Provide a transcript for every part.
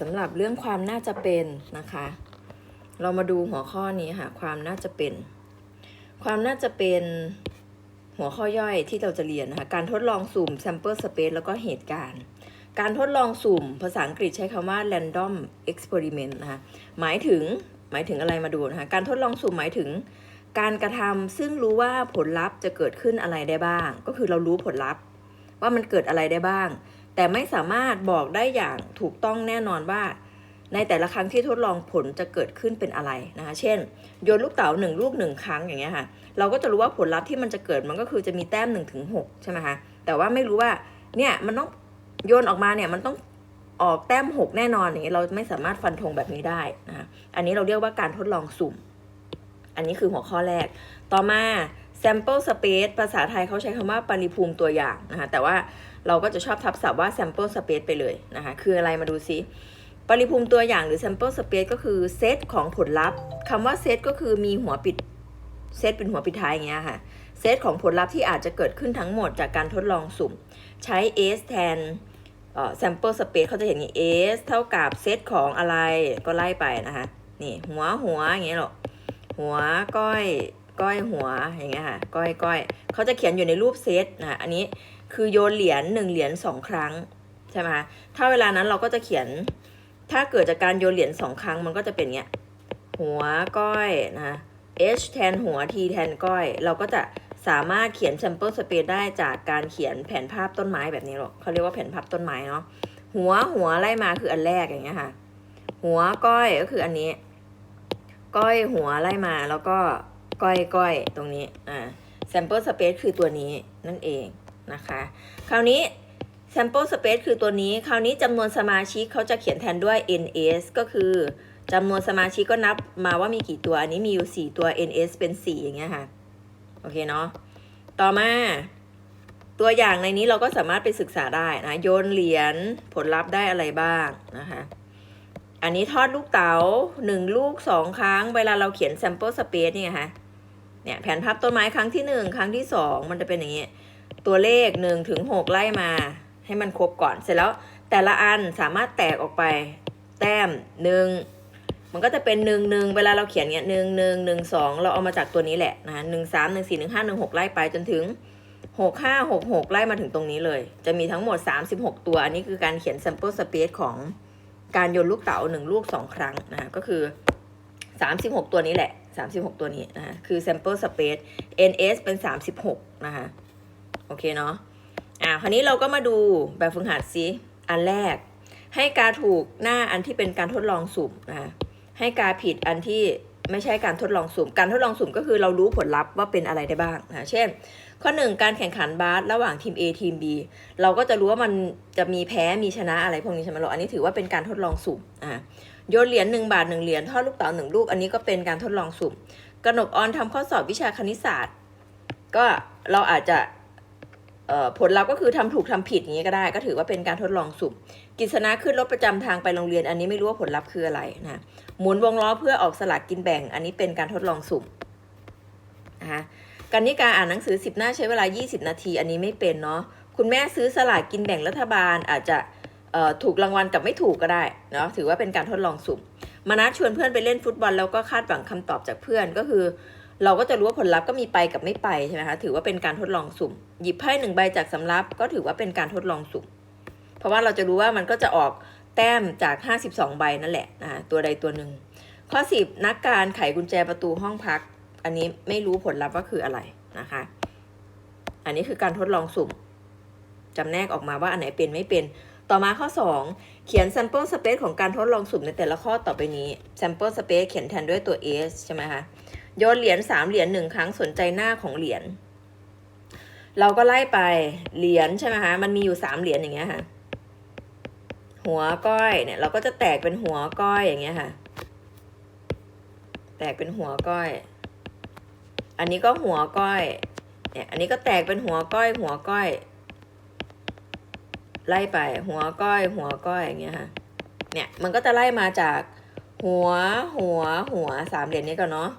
สำหรับเรื่องความน่าจะเป็นนะคะ เรามาดูหัวข้อนี้ค่ะ ความน่าจะเป็น ความน่าจะเป็นหัวข้อย่อยที่เราจะเรียนนะคะ การทดลองสุ่ม sample space แล้วก็เหตุการณ์ การทดลองสุ่ม ภาษาอังกฤษใช้คำว่า random experiment นะคะ หมายถึง หมายถึงอะไรมาดูนะคะ การทดลองสุ่มหมายถึง การกระทำซึ่งรู้ว่าผลลัพธ์จะเกิดขึ้นอะไรได้บ้าง ก็คือเรารู้ผลลัพธ์ว่ามันเกิดอะไรได้บ้าง แต่ไม่สามารถบอกได้อย่างถูกต้องแน่นอนว่า ในแต่ละครั้งที่ทดลองผลจะเกิดขึ้นเป็นอะไรนะคะ เช่น โยนลูกเต๋าหนึ่งลูกหนึ่งครั้งอย่างเงี้ยค่ะ เราก็จะรู้ว่าผลลัพธ์ที่มันจะเกิดมันก็คือจะมีแต้ม1นถึงหใช่ไหมคะ แต่ว่าไม่รู้ว่าเนี่ยมันต้องโยนออกมาเนี่ยมันต้องออกแต้ม 6 แน่นอนอย่างเงี้ยเราไม่สามารถฟันธงแบบนี้ได้นะคะอันนี้เราเรียกว่าการทดลองสุ่ม อันนี้คือหัวข้อแรก ต่อมา sample space ภาษาไทยเขาใช้คำว่าปริภูมิตัวอย่างนะคะแต่ว่า เราก็จะชอบทับศัพท์ว่า sample space ไปเลยนะคะ คืออะไรมาดูซิ ปริภูมิตัวอย่างหรือ sample space ก็คือเซตของผลลัพธ์คำว่าเซตก็คือมีหัวปิดเซตเป็นหัวปิดท้ายอย่างเงี้ยค่ะ เซตของผลลัพธ์ที่อาจจะเกิดขึ้นทั้งหมดจากการทดลองสุ่ม ใช้ s แทน sample space เขาจะเห็นอย่างนี้ s เท่ากับเซตของอะไรก็ไล่ไปนะคะ นี่หัวหัวอย่างเงี้ยหรอกหัวก้อยก้อยหัวอย่างเงี้ยค่ะ ก้อยก้อยเขาจะเขียนอยู่ในรูปเซตนะอันนี้ คือโยนเหรียญหนึ่งเหรียญสองครั้งใช่ไหมคะถ้าเวลานั้นเราก็จะเขียน ถ้าเกิดจากการโยนเหรียญสองครั้งมันก็จะเป็นเงี้ย หัวก้อยนะคะ h แทนหัว t แทนก้อย เราก็จะสามารถเขียน sample space ได้จากการเขียนแผนภาพต้นไม้แบบนี้หรอกเขาเรียกว่าแผนภาพต้นไม้เนาะ หัวหัวไล่มาคืออันแรกอย่างเงี้ยค่ะ หัวก้อยก็คืออันนี้ ก้อยหัวไล่มาแล้วก็ก้อยก้อยตรงนี้ อ่า sample space คือตัวนี้นั่นเอง นะคะ คราวนี้ sample space คือตัวนี้ คราวนี้จำนวนสมาชิกเขาจะเขียนแทนด้วย ns ก็คือจำนวนสมาชิกก็นับมาว่ามีกี่ตัว อันนี้มีอยู่ 4 ตัว ns เป็น 4 อย่างเงี้ยค่ะ โอเคเนาะ ต่อมา ตัวอย่างในนี้เราก็สามารถไปศึกษาได้นะ โยนเหรียญผลลัพธ์ได้อะไรบ้างนะคะ อันนี้ทอดลูกเต๋าหนึ่งลูกสองครั้ง เวลาเราเขียน sample space นี่ยค่ะเนี่ยแผนภาพต้นไม้ครั้งที่หนึ่งครั้งที่สองมันจะเป็นอย่างนี้ ตัวเลขหนึ่งถึงหกไล่มาให้มันครบก่อนเสร็จแล้วแต่ละอันสามารถแตกออกไป แต้มหนึ่งมันก็จะเป็นหนึ่งหนึ่งเวลาเราเขียนเนี่ยหนึ่งหนึ่งหนึ่งสองเราเอามาจากตัวนี้แหละนะหนึ่งสามหนึ่งสี่หนึ่งห้าหนึ่งหกไล่ไปจนถึงหกห้าหกหกไล่มาถึงตรงนี้เลย จะมีทั้งหมดสามสิบหกตัว อันนี้คือการเขียน sample space ของการโยนลูกเต๋าหนึ่งลูกสองครั้งนะคะก็คือสามสิบหกตัวนี้แหละสามสิบหกตัวนี้นะคะคือ sample space ns เป็นสามสิบหกนะคะ โอเคเนาะอ่าคราวนี้เราก็มาดูแบบฝึกหัดซิอันแรก ให้กาถูกหน้าอันที่เป็นการทดลองสุ่มนะคะให้กาผิดอันที่ไม่ใช่การทดลองสุ่ม การทดลองสุ่มก็คือเรารู้ผลลัพธ์ว่าเป็นอะไรได้บ้างนะเช่น ข้อหนึ่งการแข่งขันบาสระหว่างทีม A ทีม B เราก็จะรู้ว่ามันจะมีแพ้มีชนะอะไรพวกนี้ใช่ไหมเราอันนี้ถือว่าเป็นการทดลองสุ่มอ่าโยนเหรียญหนึ่งบาทหนึ่งเหรียญทอดลูกเต๋าหนึ่งลูกอันนี้ก็เป็นการทดลองสุ่มกนกออนทำข้อสอบวิชาคณิตศาสตร์ ก็เราอาจจะ ผลลัพธ์ก็คือทำถูกทำผิดอย่างนี้ก็ได้ ก็ถือว่าเป็นการทดลองสุ่มกิษณะขึ้นรถประจำทางไปโรงเรียน อันนี้ไม่รู้ว่าผลลัพธ์คืออะไรนะหมุนวงล้อเพื่อออกสลากกินแบ่ง อันนี้เป็นการทดลองสุ่มนะคะกันนิการอ่านหนังสือ 10 หน้าใช้เวลา 20 นาที อันนี้ไม่เป็นเนาะคุณแม่ซื้อสลากกินแบ่งรัฐบาลอาจจะถูกรางวัลกับไม่ถูกก็ได้เนาะถือว่าเป็นการทดลองสุ่มมานัดชวนเพื่อนไปเล่นฟุตบอลแล้วก็คาดหวังคำตอบจากเพื่อนก็คือ เราก็จะรู้ว่าผลลัพธ์ก็มีไปกับไม่ไปใช่ไหมคะถือว่าเป็นการทดลองสุ่ม หยิบไพ่หนึ่งใบจากสำรับก็ถือว่าเป็นการทดลองสุ่ม เพราะว่าเราจะรู้ว่ามันก็จะออกแต้มจาก 52 ใบนั่นแหละนะตัวใดตัวหนึ่งข้อ 10 นักการไขกุญแจประตูห้องพัก อันนี้ไม่รู้ผลลัพธ์ว่าคืออะไรนะคะ อันนี้คือการทดลองสุ่มจำแนกออกมาว่าอันไหนเป็นไม่เป็น ต่อมาข้อ 2 เขียน sample space ของการทดลองสุ่มในแต่ละข้อต่อไปนี้ sample space เขียนแทนด้วยตัว s ใช่ไหมคะ โยนเหรียญสามเหรียญหนึ่งครั้งสนใจหน้าของเหรียญเราก็ไล่ไปเหรียญใช่ไหมคะมันมีอยู่สามเหรียญอย่างเงี้ยค่ะ หัวก้อยเนี่ย เราก็จะแตกเป็นหัวก้อยอย่างเงี้ยค่ะ แตกเป็นหัวก้อย อันนี้ก็หัวก้อย เนี่ย อันนี้ก็แตกเป็นหัวก้อย หัวก้อย ไล่ไป หัวก้อย หัวก้อยอย่างเงี้ยค่ะ เนี่ย มันก็จะไล่มาจากหัวหัวหัวสามเหรียญนี้ก่อนเนาะ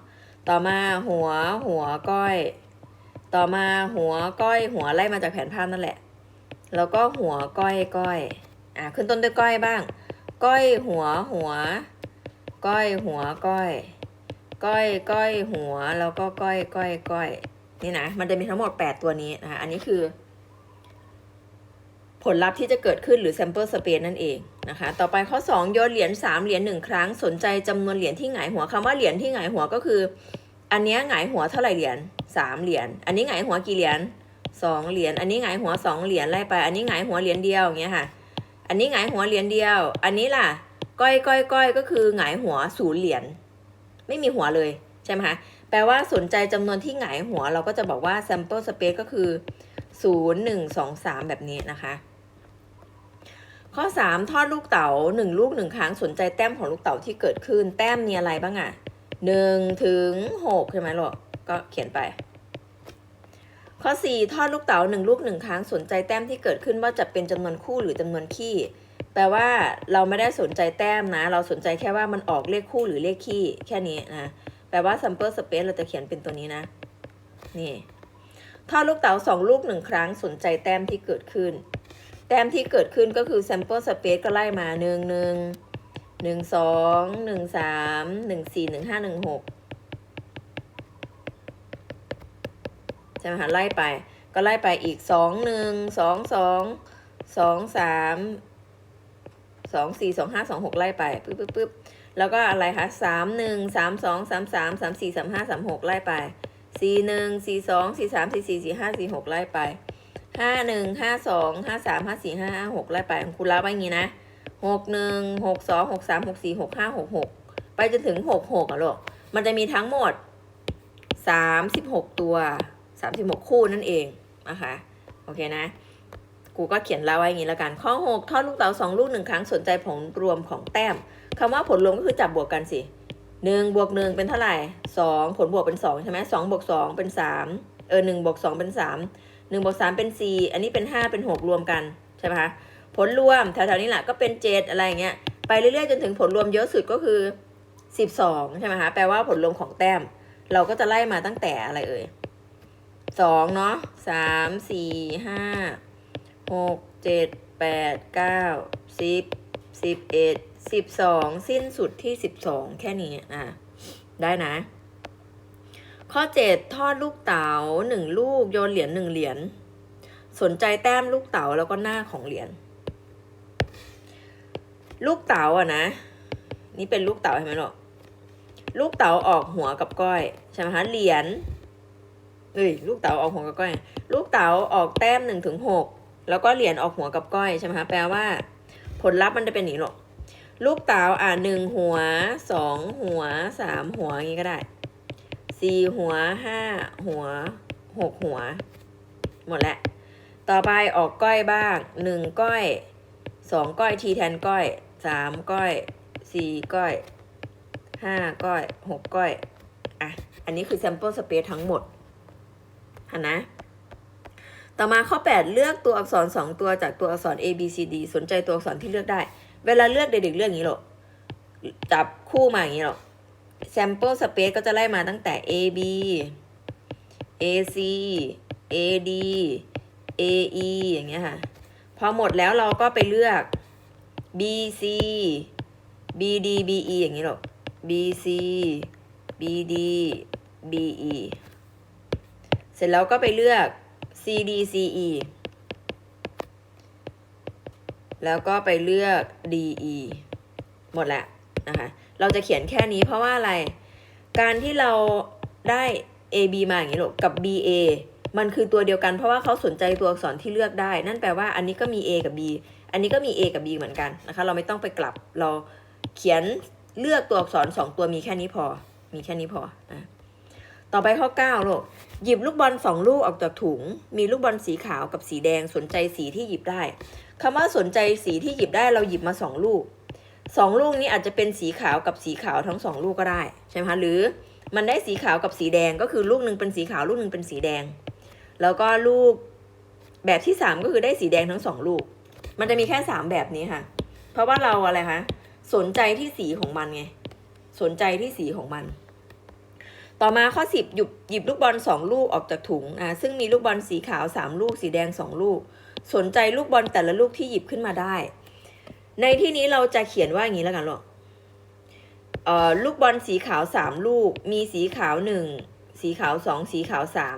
ต่อมาหัวหัวก้อย ต่อมาหัวก้อย หัวไล่มาจากแผนภาพนั่นแหละ แล้วก็หัวก้อยก้อยอะขึ้นต้นด้วยก้อยบ้าง ก้อยหัวหัว ก้อยหัวก้อย ก้อยก้อยหัวแล้วก็ก้อยก้อยก้อยนี่นะมันจะมีทั้งหมด 8 ตัวนี้นะคะอันนี้คือ ผลลัพธ์ที่จะเกิดขึ้นหรือ sample space นั่นเองนะคะ ต่อไปข้อ 2 โยนเหรียญ3เหรียญ1ครั้ง สนใจจำนวนเหรียญที่หงายหัวคำว่าเหรียญที่หงายหัวก็คือ อันเนี้ยหงายหัวเท่าไหร่เหรียญ3เหรียญ อันนี้หงายหัวกี่เหรียญ2เหรียญ อันนี้หงายหัว 2เหรียญไล่ไป อันนี้หงายหัวเหรียญเดียวอย่างเงี้ยค่ะ อันนี้หงายหัวเหรียญเดียว อันนี้ล่ะ ก้อยก้อยก้อยก็คือหงายหัวศูนย์เหรียญ ไม่มีหัวเลยใช่ไหมคะ แปลว่าสนใจจำนวนที่หงายหัวเราก็จะบอกว่า sample space ก็คือ 0 1 2 3 แบบนี้นะคะ ข้อ 3 ทอดลูกเต๋า1 ลูก 1 ครั้งสนใจแต้มของลูกเต๋าที่เกิดขึ้น แต้มมีอะไรบ้างอะ1ถึง6ใช่ไหมลูกก็เขียนไป ข้อ 4 ทอดลูกเต๋า1 ลูก 1 ครั้งสนใจแต้มที่เกิดขึ้นว่าจะเป็นจำนวนคู่หรือจำนวนคี่แปลว่าเราไม่ได้สนใจแต้มนะ เราสนใจแค่ว่ามันออกเลขคู่หรือเลขคี่แค่นี้นะแปลว่า sample space เราจะเขียนเป็นตัวนี้นะ นี่ทอดลูกเต๋าสองลูกหนึ่งครั้งสนใจแต้มที่เกิดขึ้น แต้มที่เกิดขึ้นก็คือ sample space ก็ไล่มาหนึ่งหนึ่งหนึ่งสองหนึ่งสามหนึ่งสี่หนึ่งห้าหนึ่งหกใช่ไหมคะไล่ไป ก็ไล่ไปอีกสองหนึ่งสองสองสองสามสองสี่สองห้าสองหกไล่ไปปึ๊บปึ๊บปึ๊บแล้วก็อะไรคะสามหนึ่งสามสองสามสามสามสี่สามห้าสามหกไล่ไปสี่หนึ่งสี่สองสี่สามสี่สี่สี่ห้าสี่หกไล่ไป ห้าหนึ่งห้าสองห้าสามห้าสี่ห้าห้าหกไล่ไปคุณรับไว้อย่างนี้นะหกหนึ่งหกสองหกสามหกสี่หกห้าหกหกไปจนถึงหกหกอะลูกมันจะมีทั้งหมดสามสิบหกตัวสามสิบหกคู่นั่นเองนะคะโอเคนะกูก็เขียนเล่าไว้อย่างนี้แล้วกัน ข้อหกทอดลูกเต๋าสองลูกหนึ่งครั้งสนใจผลรวมของแต้มคำว่าผลรวมก็คือจับบวกกันสิหนึ่งบวกหนึ่งเป็นเท่าไหร่สองผลบวกเป็นสองใช่ไหมสองบวกสองเป็นสามเออหนึ่งบวกสองเป็นสามหนึ่งบวกสามเป็นสี่อันนี้เป็นห้าเป็นหกรวมกัน ใช่ไหมคะผลรวมแถวๆนี้แหละก็เป็นเจ็ดอะไรอย่างเงี้ยไปเรื่อยๆ จนถึงผลรวมเยอะสุดก็คือสิบสองใช่ไหมคะแปลว่าผลรวมของแต้ม เราก็จะไล่มาตั้งแต่อะไรเอ่ยสองเนาะสามสี่ห้าหกเจ็ดแปดเก้าสิบสิบเอ็ดสิบสองสิ้นสุดที่สิบสองแค่นี้อะได้นะ ข้อเจ็ดทอดลูกเต๋าหนึ่งลูกโยนเหรียญหนึ่งเหรียญสนใจแต้มลูกเต๋าแล้วก็หน้าของเหรียญลูกเต๋าอะนะ นี่เป็นลูกเต๋าใช่ไหมลูกลูกเต๋าออกหัวกับก้อยใช่ไหมคะเหรียญเอ้ยลูกเต๋าออกหัวกับก้อย ลูกเต๋าออกแต้มหนึ่งถึงหกแล้วก็เหรียญออกหัวกับก้อยใช่ไหมคะแปลว่า ผลลัพธ์มันจะเป็นอย่างนี้หรอกลูกเต๋าอ่าหนึ่งหัวสองหัวสามหัวอย่างนี้ก็ได้ สี่หัวห้าหัวหกหัว หมดแล้วต่อไปออกก้อยบ้างหนึ่งก้อยสองก้อยทีแทนก้อยสามก้อยสี่ก้อยห้าก้อยหกก้อย อะ อันนี้คือ sample space ทั้งหมดหนะ ต่อมาข้อ 8 เลือกตัวอักษร 2 ตัวจากตัวอักษร A B C D สนใจตัวอักษรที่เลือกได้ เวลาเลือกเด็กๆเลือกอย่างนี้หรอกจับคู่มาอย่างนี้หรอก sample space ก็จะไล่มาตั้งแต่ A B A C A D A E อย่างเงี้ยค่ะ พอหมดแล้วเราก็ไปเลือก B C B D B E อย่างนี้หรอก B C B D B E เสร็จแล้วก็ไปเลือก C D C E แล้วก็ไปเลือก D E หมดแล้วนะคะ เราจะเขียนแค่นี้เพราะว่าอะไร การที่เราได้ A B มาอย่างนี้หรอกกับ B A มันคือตัวเดียวกันเพราะว่าเขาสนใจตัวอักษรที่เลือกได้ นั่นแปลว่าอันนี้ก็มี A กับ B อันนี้ก็มี A กับ B เหมือนกันนะคะ เราไม่ต้องไปกลับเราเขียนเลือกตัวอักษรสองตัวมีแค่นี้พอ มีแค่นี้พอนะต่อไปข้อ9ลูกหยิบลูกบอลสองลูกออกจากถุง มีลูกบอลสีขาวกับสีแดงสนใจสีที่หยิบได้คำว่าสนใจสีที่หยิบได้เราหยิบมาสองลูก สองลูกนี้อาจจะเป็นสีขาวกับสีขาวทั้งสองลูกก็ได้ใช่ไหมคะหรือมันได้สีขาวกับสีแดงก็คือลูกหนึ่งเป็นสีขาวลูกหนึ่งเป็นสีแดง แล้วก็ลูกแบบที่สามก็คือได้สีแดงทั้งสองลูก มันจะมีแค่สามแบบนี้ค่ะ เพราะว่าเราอะไรคะสนใจที่สีของมันไงสนใจที่สีของมัน ต่อมาข้อสิบหยิบหยิบลูกบอลสองลูกออกจากถุงอ่าซึ่งมีลูกบอลสีขาวสามลูกสีแดงสองลูก สนใจลูกบอลแต่ละลูกที่หยิบขึ้นมาได้ ในที่นี้เราจะเขียนว่าอย่างนี้แล้วกันหรอกเอ่อลูกบอลสีขาวสามลูก มีสีขาวหนึ่งสีขาวสองสีขาวสาม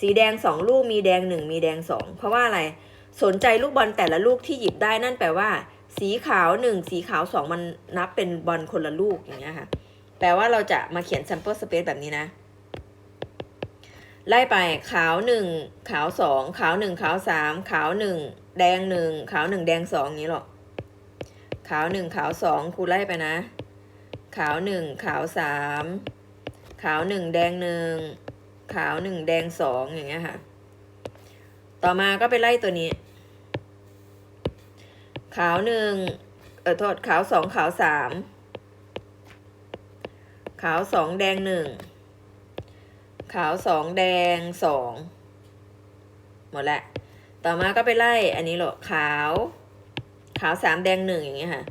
สีแดงสองลูกมีแดงหนึ่งมีแดงสองเพราะว่าอะไรสนใจลูกบอลแต่ละลูกที่หยิบได้นั่นแปลว่า สีขาวหนึ่งสีขาวสองมันนับเป็นบอลคนละลูกอย่างเงี้ยค่ะแปลว่าเราจะมาเขียน sample space แบบนี้นะ ไล่ไปขาวหนึ่งขาวสองขาวหนึ่งขาวสามขาวหนึ่งแดงหนึ่งขาวหนึ่งแดงสองอย่างนี้หรอกขาวหนึ่งขาวสองครูไล่ไปนะ ขาวหนึ่งขาวสามขาวหนึ่งแดงหนึ่งขาวหนึ่งแดงสองอย่างเงี้ยค่ะ ต่อมาก็ไปไล่ตัวนี้ ขาวหนึ่งเออโทษขาวสองขาวสามขาวสองแดงหนึ่ง ขาวสองแดงสองหมดละ ต่อมาก็ไปไล่อันนี้หรอขาว ขาวสามแดงหนึ่งอย่างเงี้ยค่ะ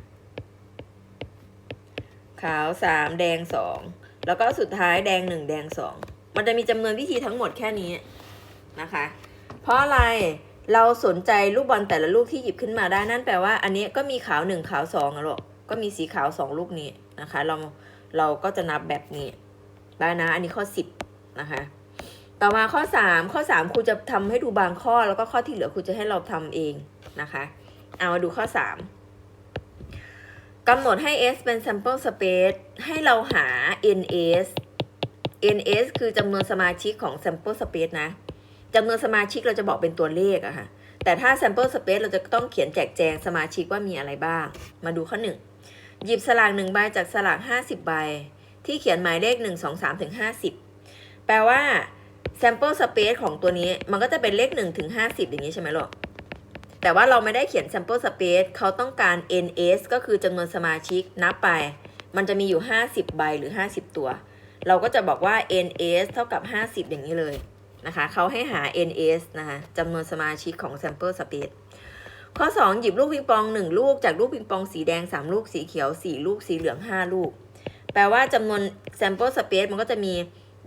ขาวสามแดงสองแล้วก็สุดท้ายแดงหนึ่งแดงสองมันจะมีจำนวนวิธีทั้งหมดแค่นี้นะคะ เพราะอะไรเราสนใจลูกบอลแต่ละลูกที่หยิบขึ้นมาได้นั่นแปลว่า อันนี้ก็มีขาวหนึ่งขาวสองอะหรอกก็มีสีขาวสองลูกนี้นะคะ เราเราก็จะนับแบบนี้ได้นะ อันนี้ข้อสิบ นะคะต่อมาข้อสามข้อสามครูจะทำให้ดูบางข้อแล้วก็ข้อที่เหลือครูจะให้เราทำเองนะคะเอามาดูข้อสามกำหนดให้ S เป็น sample space ให้เราหา NS NS คือจำนวนสมาชิกของ sample space นะจำนวนสมาชิกเราจะบอกเป็นตัวเลขอะค่ะแต่ถ้า sample space เราจะต้องเขียนแจกแจงสมาชิกว่ามีอะไรบ้าง มาดูข้อหนึ่งหยิบสลากหนึ่งใบจากสลาก 50 ใบ ที่เขียนหมายเลข 1 2 3ถึง50 แปลว่า sample space ของตัวนี้มันก็จะเป็นเลข1ถึง50 อย่างนี้ใช่ไหมลูกแต่ว่าเราไม่ได้เขียน sample space เขาต้องการ ns ก็คือจำนวนสมาชิกนับไป มันจะมีอยู่ 50 ใบหรือ 50 ตัว เราก็จะบอกว่า ns เท่ากับ 50 อย่างนี้เลยนะคะเขาให้หา ns นะคะจำนวนสมาชิกของ sample space ข้อ 2 หยิบลูกปิงปอง 1 ลูกจากลูกปิงปองสีแดง 3 ลูกสีเขียว 4 ลูกสีเหลือง 5 ลูก แปลว่าจำนวน sample space มันก็จะมี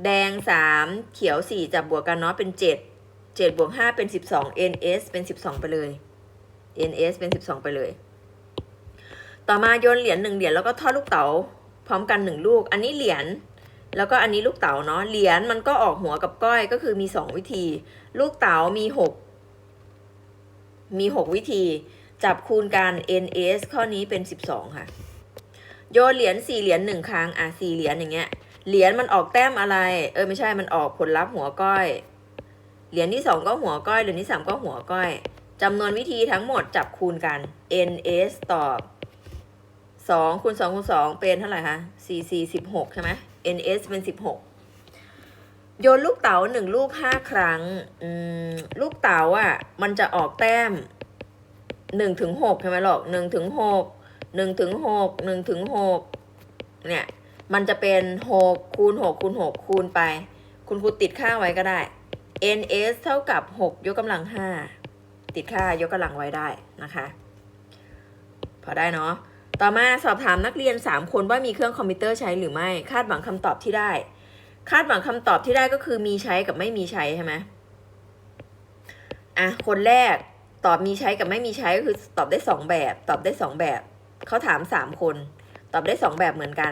แดง 3 เขียว 4 จับบวกกันเนาะเป็น 7 7บวก5เป็น 12 ns เป็น 12 ไปเลย ns เป็น 12 ไปเลย ต่อมาโยนเหรียญหนึ่งเหรียญแล้วก็ทอดลูกเต๋าพร้อมกันหนึ่งลูก อันนี้เหรียญแล้วก็อันนี้ลูกเต๋าเนาะเหรียญมันก็ออกหัวกับก้อยก็คือมี 2 วิธี ลูกเต๋ามี 6 มี 6 วิธี จับคูณกัน ns ข้อนี้เป็น 12 ค่ะ โยนเหรียญสี่เหรียญหนึ่งครั้งอะสี่เหรียญอย่างเงี้ย เหรียญมันออกแต้มอะไร เออไม่ใช่มันออกผลลัพธ์หัวก้อย เหรียญที่สองก็หัวก้อยเหรียญที่สามก็หัวก้อยจำนวนวิธีทั้งหมดจับคูณกัน ns ตอบสองคูณสองคูณสองเป็นเท่าไหร่คะสี่สี่สิบหกใช่ไหม ns เป็นสิบหกโยนลูกเต๋าหนึ่งลูกห้าครั้งอืมลูกเต๋าอะ มันจะออกแต้มหนึ่งถึงหกใช่ไหมหรอกหนึ่งถึงหกหนึ่งถึงหกหนึ่งถึงหกเนี่ย มันจะเป็นหกคูณหกคูณหกคูณไป คุณครูติดค่าไว้ก็ได้ ns เท่ากับหกยกกำลังห้าติดค่ายกกำลังไว้ได้นะคะ พอได้เนาะต่อมาสอบถามนักเรียน 3 คนว่ามีเครื่องคอมพิวเตอร์ใช้หรือไม่ คาดหวังคำตอบที่ได้ คาดหวังคำตอบที่ได้ก็คือมีใช้กับไม่มีใช้ใช่ไหมอะคนแรกตอบมีใช้กับไม่มีใช้ก็คือตอบได้ 2 แบบ ตอบได้ 2 แบบเขาถาม 3 คน ตอบได้ 2 แบบเหมือนกัน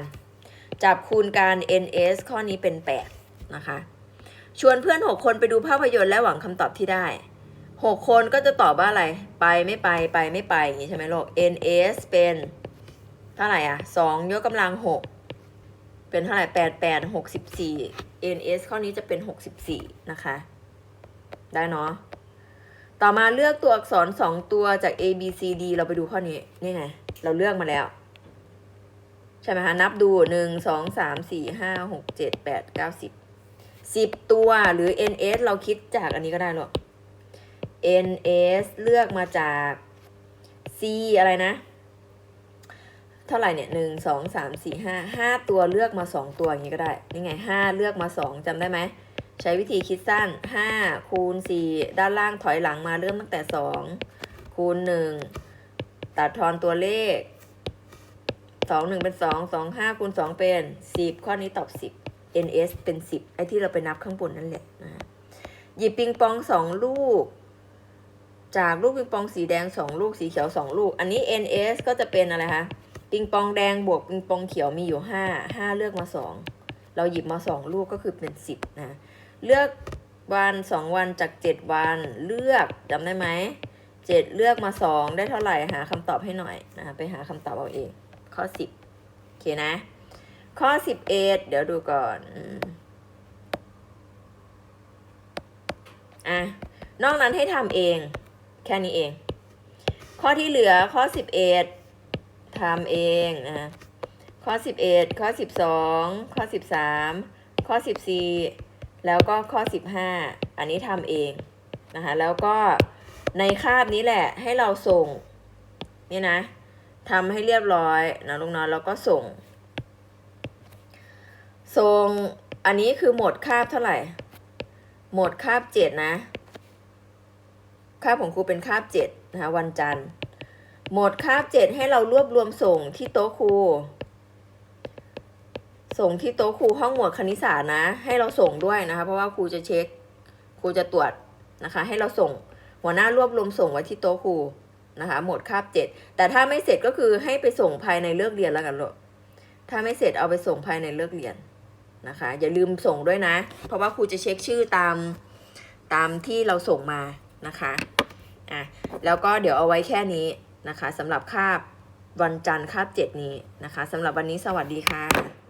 จับคูณการ ns ข้อนี้เป็น 8 นะคะ ชวนเพื่อน 6 คนไปดูภาพยนตร์และหวังคำตอบที่ได้ 6 คนก็จะตอบว่าอะไร ไปไม่ไปไปไม่ไปอย่างนี้ใช่ไหมลูก ns เป็นเท่าไหร่อะ 2 ยกกำลัง 6 เป็นเท่าไหร่ 8 8 64 ns ข้อนี้จะเป็น 64 นะคะ ได้เนาะต่อมาเลือกตัวอักษร 2 ตัวจาก a b c d เราไปดูข้อนี้ นี่ไง เราเลือกมาแล้ว ใช่ไหมคะนับดู1 2 3 4 5 6 7 8 9 10 10ตัวหรือ ns เราคิดจากอันนี้ก็ได้หรอก ns เลือกมาจาก c อะไรนะ เท่าไหร่เนี่ยหนึ่งสองสามสี่ห้าห้าตัวเลือกมาสองตัวอย่างนี้ก็ได้นี่ไงห้าเลือกมาสองจำได้ไหมใช้วิธีคิดสั้นห้าคูณสี่ด้านล่างถอยหลังมาเริ่มตั้งแต่สองคูณหนึ่งตัดทอนตัวเลข สองหนึ่งเป็นสองสองห้าคูณสองเป็นสิบข้อนี้ตอบสิบ ns เป็นสิบไอ้ที่เราไปนับข้างบนนั่นแหละนะหยิบปิงปองสองลูก จากลูกปิงปองสีแดงสองลูกสีเขียวสองลูก อันนี้ NS ก็จะเป็นอะไรคะปิงปองแดงบวกปิงปองเขียวมีอยู่ห้าห้าเลือกมาสองเราหยิบมาสองลูกก็คือเป็นสิบนะเลือกวันสองวันจากเจ็ดวันเลือกจำได้ไหมเจ็ดเลือกมาสองได้เท่าไหร่หาคำตอบให้หน่อยนะคะไปหาคำตอบเอาเอง ข้อสิบโอเคนะ ข้อสิบเอ็ดเดี๋ยวดูก่อนอะนอกนั้นให้ทำเอง แค่นี้เอง ข้อที่เหลือข้อสิบเอ็ดทำเองนะข้อสิบเอ็ดข้อสิบสองข้อสิบสามข้อสิบสี่แล้วก็ข้อสิบห้าอันนี้ทำเองนะคะแล้วก็ในคาบนี้แหละให้เราส่งนี่นะ ทำให้เรียบร้อยนะลุงน้อนแล้วก็ส่ง ส่งอันนี้คือหมดคาบเท่าไหร่ หมดคาบเจ็ดนะ คาบของครูเป็นคาบเจ็ดนะคะวันจันทร์ หมดคาบเจ็ดให้เรารวบรวมส่งที่โต๊ะครูส่งที่โต๊ะครูห้องหมวดคณิตศาสตร์นะ ให้เราส่งด้วยนะคะ เพราะว่าครูจะเช็คครูจะตรวจนะคะ ให้เราส่ง หัวหน้ารวบรวมส่งไว้ที่โต๊ะครู นะคะ หมดคาบเจ็ดแต่ถ้าไม่เสร็จก็คือให้ไปส่งภายในเลิกเรียนแล้วกันลูกถ้าไม่เสร็จเอาไปส่งภายในเลิกเรียนนะคะ อย่าลืมส่งด้วยนะ เพราะว่าครูจะเช็คชื่อตามตามที่เราส่งมานะคะอะแล้วก็เดี๋ยวเอาไว้แค่นี้นะคะสำหรับคาบวันจันทร์คาบเจ็ดนี้นะคะสำหรับวันนี้สวัสดีค่ะ